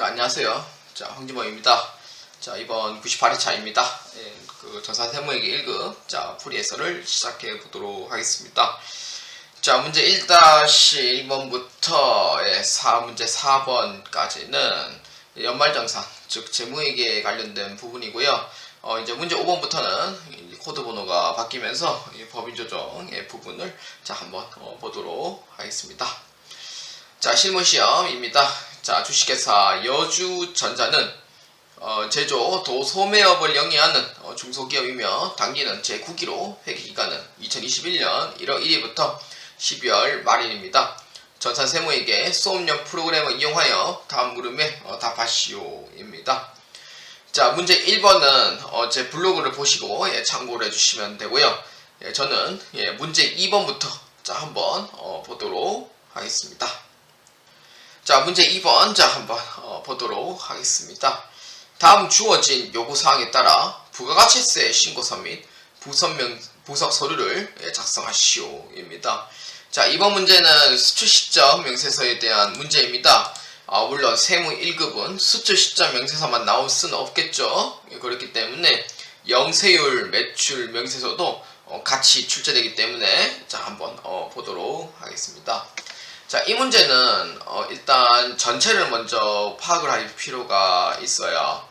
자, 안녕하세요. 자, 황진범입니다. 자, 이번 98회차입니다. 예, 그 전산 세모에게 1급 자, 풀이 해설을 시작해 보도록 하겠습니다. 자, 문제 1-1번부터 예, 4, 문제 4번까지는 연말정산, 즉 재무에게 관련된 부분이고요. 어, 이제 문제 5번부터는 코드 번호가 바뀌면서 이 법인 조정의 부분을 자, 한번 어, 보도록 하겠습니다. 자, 실무 시험입니다. 자, 주식회사 여주전자는 어, 제조 도 소매업을 영위하는 어, 중소기업이며 당기는 제9기로 회계기간은 2021년 1월 1일부터 12월 말일입니다. 전산 세무에게 수업용 프로그램을 이용하여 다음 물음에 어, 답하시오입니다. 자, 문제 1번은 어, 제 블로그를 보시고 예, 참고를 해주시면 되고요. 예, 저는 예, 문제 2번부터 자 한번 어, 보도록 하겠습니다. 자, 문제 2번 자 한번 어, 보도록 하겠습니다. 다음 주어진 요구사항에 따라 부가가치세 신고서 및 부선명, 부석 서류를 예, 작성하시오입니다. 자, 이번 문제는 수출 시점 명세서에 대한 문제입니다. 아, 물론 세무 1급은 수출 시점 명세서만 나올 수는 없겠죠. 예, 그렇기 때문에 영세율 매출 명세서도 어, 같이 출제되기 때문에 자, 한번 어, 보도록 하겠습니다. 자, 이 문제는 어, 일단 전체를 먼저 파악을 할 필요가 있어요.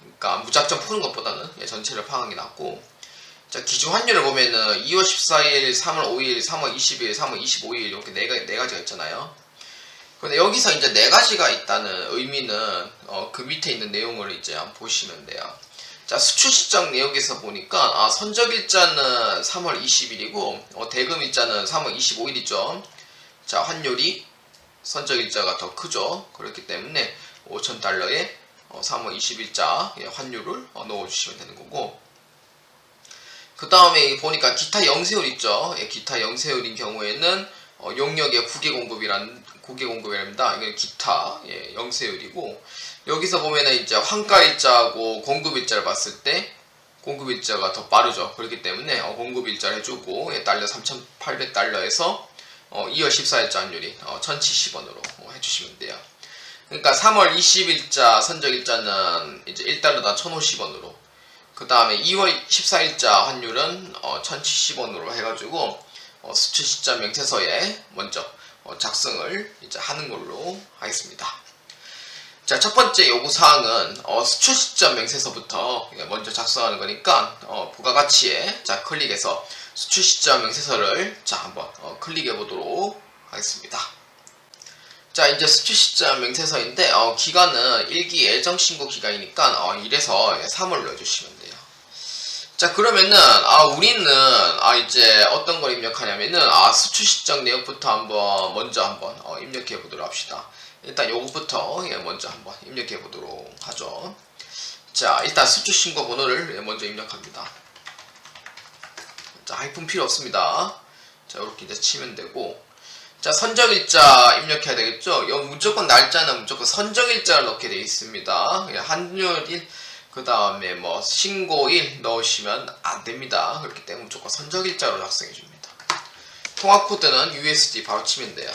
그러니까 무작정 푸는 것보다는 예, 전체를 파악하는 게 낫고 자, 기준 환율을 보면은 2월 14일, 3월 5일, 3월 20일, 3월 25일 이렇게 네, 가- 네 가지가 있잖아요. 근데 여기서 이제 네 가지가 있다는 의미는 어, 그 밑에 있는 내용을 이제 한번 보시면 돼요. 자, 수출 시장 내역에서 보니까 아, 선적 일자는 3월 20일이고 어, 대금 일자는 3월 25일이죠. 자, 환율이 선적 일자가 더 크죠. 그렇기 때문에 5천 달러에 3월 20일자 예, 환율을 어, 넣어주시면 되는 거고. 그 다음에 보니까 기타 영세율 있죠. 예, 기타 영세율인 경우에는 어, 용역의 국외 공급이란 국외 공급이랍니다. 이게 기타 예, 영세율이고 여기서 보면은 이제 환가 일자하고 공급 일자를 봤을 때 공급 일자가 더 빠르죠. 그렇기 때문에 어, 공급 일자를 해주고 예, 달러 3,800달러에서 어, 2월 14일자 환율이 어, 1,070원으로 어, 해주시면 돼요. 그러니까 3월 20일자 선적일자는 이제 1달러당 1,050원으로 그 다음에 2월 14일자 환율은 어, 1,070원으로 해가지고 어, 수출 시점 명세서에 먼저 어, 작성을 이제 하는 걸로 하겠습니다. 자, 첫 번째 요구사항은 어, 수출 시점 명세서부터 예, 먼저 작성하는 거니까 어, 부가가치에 자 클릭해서 수출 시점 명세서를 자 한번 어, 클릭해 보도록 하겠습니다. 자 이제 수출 시점 명세서인데 어, 기간은 일기 예정 신고 기간이니까 어, 이래서 3월 넣어주시면 돼요. 자 그러면은 아 우리는 아 이제 어떤 걸 입력하냐면은 아 수출 시점 내역부터 한번 먼저 한번 어, 입력해 보도록 합시다. 일단 요거부터 예, 먼저 한번 입력해 보도록 하죠. 자 일단 수출 신고 번호를 예, 먼저 입력합니다. 자 하이픈 필요 없습니다. 자 이렇게 이제 치면 되고 자 선적일자 입력해야 되겠죠. 여 무조건 날짜는 무조건 선적일자를 넣게 되어 있습니다. 예, 환율일 그 다음에 뭐 신고일 넣으시면 안 됩니다. 그렇기 때문에 무조건 선적일자로 작성해 줍니다. 통화 코드는 USD 바로 치면 돼요.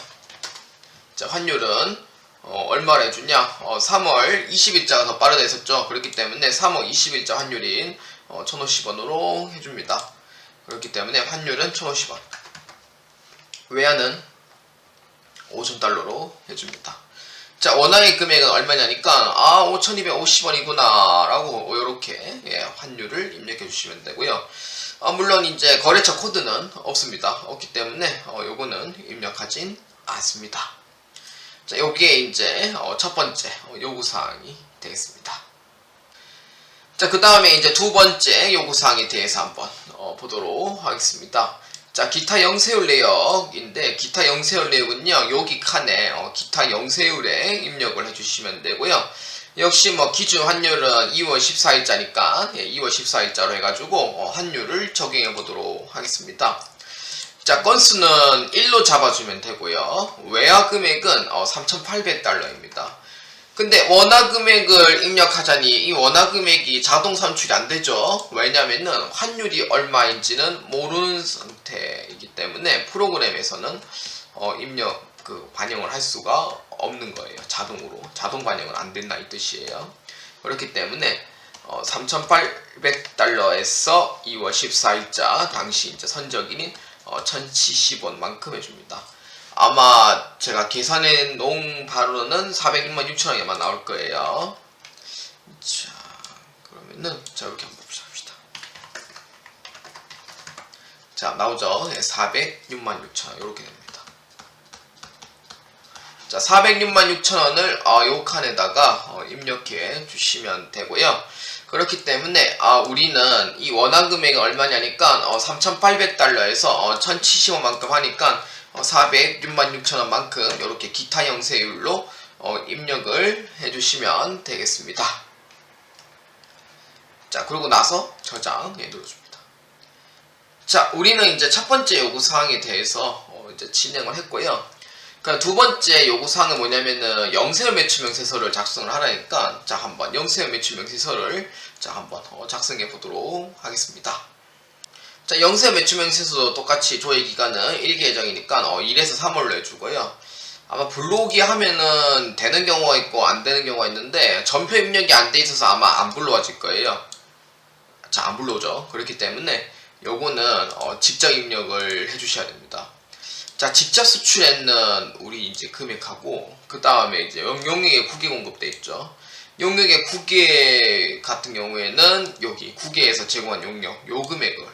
자 환율은 어, 얼마를 해주냐? 어, 3월 20일자가 더 빠르다 했었죠. 그렇기 때문에 3월 20일자 환율인 어, 1,050원으로 해줍니다. 그렇기 때문에 환율은 1,050원. 외화는 5,000달러로 해줍니다. 자, 원화의 금액은 얼마냐니까, 아, 5,250원이구나, 라고, 요렇게, 예, 환율을 입력해 주시면 되고요. 아, 물론, 이제, 거래처 코드는 없습니다. 없기 때문에, 어, 요거는 입력하진 않습니다. 자, 요게 이제, 어, 첫 번째, 어, 요구사항이 되겠습니다. 자, 그 다음에 이제 두 번째 요구사항에 대해서 한번, 어, 보도록 하겠습니다. 자, 기타 영세율 내역인데 기타 영세율 내역은요. 여기 칸에 어, 기타 영세율에 입력을 해주시면 되고요. 역시 뭐 기준 환율은 2월 14일자니까 예, 2월 14일자로 해가지고 어, 환율을 적용해 보도록 하겠습니다. 자, 건수는 1로 잡아주면 되고요. 외화 금액은 어, 3,800달러입니다. 근데 원화 금액을 입력하자니 이 원화 금액이 자동 산출이 안 되죠. 왜냐면은 환율이 얼마인지는 모르는 상태이기 때문에 프로그램에서는 어, 입력 그 반영을 할 수가 없는 거예요. 자동으로 자동 반영은 안 된다 이 뜻이에요. 그렇기 때문에 어, 3,800달러에서 2월 14일자 당시 이제 선적인인 어, 1,070원만큼 해줍니다. 아마 제가 계산해 놓은 바로는 406만 6천 원에만 나올 거예요. 자, 그러면은 자 이렇게 한번 봅시다. 자, 나오죠? 네, 406만 6천 원 이렇게 됩니다. 자, 406만 6천 원을 어, 요 칸에다가 어, 입력해 주시면 되고요. 그렇기 때문에 아, 우리는 이 원화 금액이 얼마냐니까 어, 3,800달러에서 어, 1,070원만큼 하니까 어, 406만 6천 원만큼 이렇게 기타 영세율로 어, 입력을 해주시면 되겠습니다. 자, 그러고 나서 저장해 눌러줍니다. 자, 우리는 이제 첫 번째 요구 사항에 대해서 어, 이제 진행을 했고요. 그두 번째 요구 사항은 뭐냐면은 영세어 매출 명세서를 작성을 하라니까 자 한번 영세어 매출 명세서를 자 한번 어, 작성해 보도록 하겠습니다. 자 영세어 매출 명세서도 똑같이 조회 기간은 일기 예정이니까 어, 1에서 3월로 해주고요. 아마 불러오기 하면은 되는 경우가 있고 안 되는 경우가 있는데 전표 입력이 안 돼 있어서 아마 안 불러와질 거예요. 자 안 불러오죠. 그렇기 때문에 요거는 어, 직접 입력을 해주셔야 됩니다. 자, 직접 수출했는 우리 이제 금액하고 그 다음에 이제 용- 용액의 국외 공급돼 있죠. 용액의 국외 같은 경우에는 여기 국외에서 제공한 용역 요 금액을 어,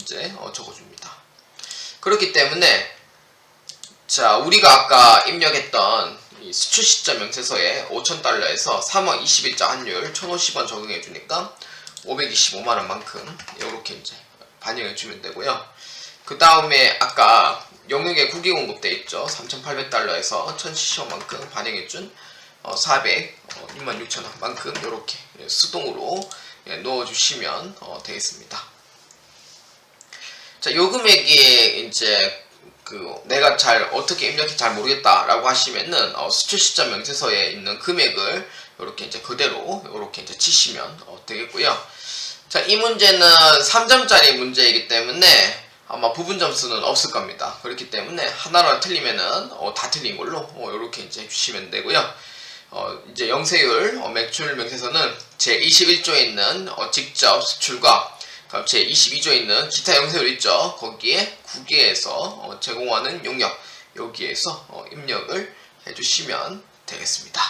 이제 어, 적어줍니다. 그렇기 때문에 자 우리가 아까 입력했던 이 수출 시점 명세서에 5,000달러에서 3월 20일자 환율 1,050원 적용해 주니까 525만 원만큼 이렇게 이제 반영해 주면 되고요. 그 다음에 아까 영역에 국외 공급돼 있죠. 3,800달러에서 1,070원만큼 반영해준 어, 406만 6천 원만큼 이렇게 수동으로 예, 넣어주시면 어, 되겠습니다. 자, 요 금액이 이제 그 내가 잘 어떻게 입력해 잘 모르겠다라고 하시면은 어, 수출 시점 명세서에 있는 금액을 이렇게 이제 그대로 이렇게 이제 치시면 어, 되겠고요. 자, 이 문제는 3점짜리 문제이기 때문에 아마 부분 점수는 없을 겁니다. 그렇기 때문에 하나로 틀리면은 어, 다 틀린 걸로 어, 이렇게 이제 주시면 되고요. 어, 이제 영세율 어, 매출 명세서는 제 21조에 있는 어, 직접 수출과 그럼 제 22조에 있는 기타 영세율 있죠. 거기에 국외에서 어, 제공하는 용역 여기에서 어, 입력을 해주시면 되겠습니다.